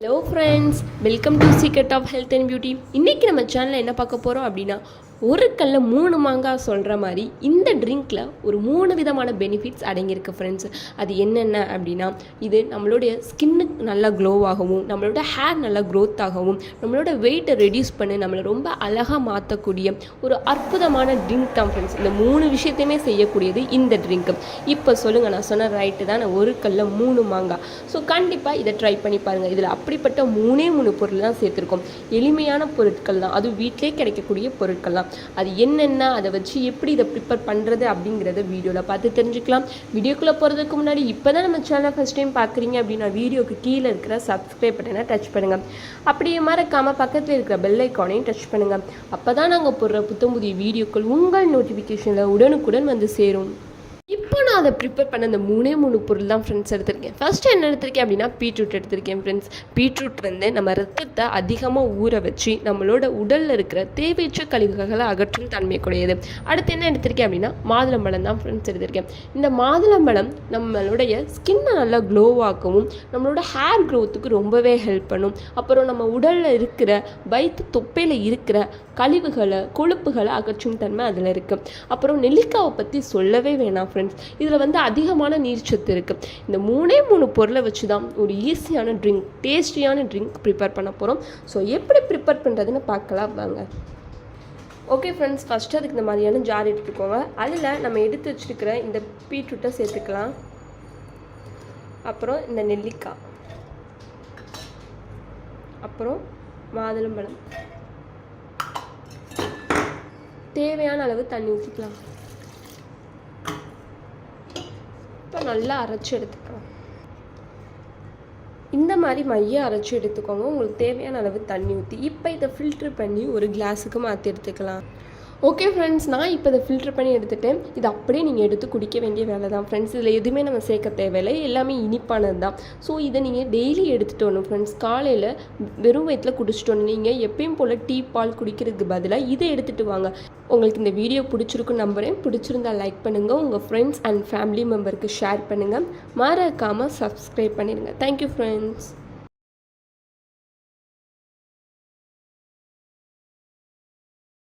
Hello friends welcome to secret of health and beauty இன்றைக்கி நம்ம சேனலில் என்ன பார்க்க போகிறோம் அப்படின்னா ஒரு கல்ல மூணு மாங்காய் சொல்கிற மாதிரி இந்த ட்ரிங்க்கில் ஒரு மூணு விதமான பெனிஃபிட்ஸ் அடங்கியிருக்கு ஃப்ரெண்ட்ஸ் அது என்னென்ன அப்படின்னா இது நம்மளுடைய ஸ்கின்னுக்கு நல்லா க்ளோவாகவும் நம்மளோட ஹேர் நல்லா க்ரோத் ஆகவும் நம்மளோட வெயிட்டை ரெடியூஸ் பண்ணி நம்மளை ரொம்ப அழகாக மாற்றக்கூடிய ஒரு அற்புதமான ட்ரிங்க் தான் ஃப்ரெண்ட்ஸ் இந்த மூணு விஷயத்தையுமே செய்யக்கூடியது இந்த ட்ரிங்க்கு இப்போ சொல்லுங்கள் நான் சொன்ன ரைட்டு தான் நான் ஒரு கல்ல மூணு மாங்காய் ஸோ கண்டிப்பாக இதை ட்ரை பண்ணி பாருங்கள் இதில் அப்படிப்பட்ட மூணே மூணு பொருள் தான் சேர்த்துருக்கோம். எளிமையான பொருட்கள் தான். அதுவும் வீட்டிலே கிடைக்கக்கூடிய பொருட்கள் தான். அது என்னென்ன அதை வச்சு எப்படி இதை ப்ரிப்பேர் பண்ணுறது அப்படிங்கிறத வீடியோவில் பார்த்து தெரிஞ்சுக்கலாம். வீடியோக்குள்ளே போகிறதுக்கு முன்னாடி இப்போ தான் நம்ம சேனலை ஃபஸ்ட் டைம் பார்க்குறீங்க அப்படின்னா வீடியோக்கு கீழே இருக்கிற சப்ஸ்கிரைப் பட்டனை டச் பண்ணுங்கள் அப்படியே மறக்காமல் பக்கத்தில் இருக்கிற பெல் ஐக்கானையும் டச் பண்ணுங்கள் அப்போ தான் நாங்கள் போடுற புத்தம் புதிய வீடியோக்கள் உங்கள் நோட்டிஃபிகேஷனில் உடனுக்குடன் வந்து சேரும். நான் அதை ப்ரிப்பேர் பண்ண அந்த மூணே மூணு பொருள் தான் ஃப்ரெண்ட்ஸ் எடுத்திருக்கேன். ஃபஸ்ட்டு என்ன எடுத்திருக்கேன் அப்படின்னா பீட்ரூட் எடுத்திருக்கேன் ஃப்ரெண்ட்ஸ் பீட்ரூட் வந்து நம்ம ரத்தத்தை அதிகமாக ஊற வச்சு நம்மளோட உடலில் இருக்கிற தேவையற்ற கழிவுகளை அகற்றும் தன்மை கூடியது அடுத்து என்ன எடுத்திருக்கேன் அப்படின்னா மாதுளம்பழம் தான் ஃப்ரெண்ட்ஸ் எடுத்திருக்கேன். இந்த மாதுளம்பழம் நம்மளுடைய ஸ்கின்னை நல்லா க்ளோவாக்கவும் நம்மளோட ஹேர் க்ரோத்துக்கு ரொம்பவே ஹெல்ப் பண்ணும். அப்புறம் நம்ம உடலில் இருக்கிற வயிற்று தொப்பையில் இருக்கிற கழிவுகளை கொழுப்புகளை அகற்றும் தன்மை அதில் இருக்குது அப்புறம் நெல்லிக்காவை பற்றி சொல்லவே வேணாம் ஃப்ரெண்ட்ஸ் இதில் வந்து அதிகமான நீர்ச்சத்து இருக்குது இந்த மூணே மூணு பொருளை வச்சு தான் ஒரு ஈஸியான ட்ரிங்க் டேஸ்டியான ட்ரிங்க் ப்ரிப்பேர் பண்ண போகிறோம் ஸோ எப்படி ப்ரிப்பேர் பண்ணுறதுன்னு பார்க்கலாம் வாங்க. ஓகே ஃப்ரெண்ட்ஸ் ஃபஸ்ட்டு அதுக்கு இந்த மாதிரியான ஜார் எடுத்துக்கோங்க. அதில் நம்ம எடுத்து வச்சுருக்கிற இந்த பீட்ரூட்டை சேர்த்துக்கலாம். அப்புறம் இந்த நெல்லிக்காய். அப்புறம் மாதுளம்பழம். தேவையான அளவு தண்ணி ஊற்றிக்கலாம் இப்போ நல்லா அரைச்சி எடுத்துக்கலாம். இந்த மாதிரி மைய அரைச்சி எடுத்துக்கோங்க. உங்களுக்கு தேவையான அளவு தண்ணி ஊற்றி இப்போ இதை ஃபில்ட்ரு பண்ணி ஒரு கிளாஸுக்கு மாற்றி எடுத்துக்கலாம். ஓகே ஃப்ரெண்ட்ஸ் நான் இப்போ இதை ஃபில்டர் பண்ணி எடுத்துட்டேன். இது அப்படியே நீங்கள் எடுத்து குடிக்க வேண்டிய வேலை தான் ஃப்ரெண்ட்ஸ் இதில் எதுவுமே நம்ம சேர்க்க தேவையில்லை. எல்லாமே இனிப்பானது தான். ஸோ இதை நீங்கள் டெய்லி எடுத்துகிட்டு வரணும் ஃப்ரெண்ட்ஸ் காலையில் வெறும் வயிற்றில் குடிச்சிட்டு வரணும். நீங்கள் எப்பயும் போல் டீ பால் குடிக்கிறதுக்கு பதிலாக இதை எடுத்துகிட்டு வாங்க. உங்களுக்கு இந்த வீடியோ பிடிச்சிருக்குன்னு நம்புகிறேன் பிடிச்சிருந்தா லைக் பண்ணுங்கள் உங்கள் ஃப்ரெண்ட்ஸ் அண்ட் ஃபேமிலி மெம்பருக்கு ஷேர் பண்ணுங்கள் மறக்காமல் சப்ஸ்கிரைப் பண்ணிடுங்க. Thank you friends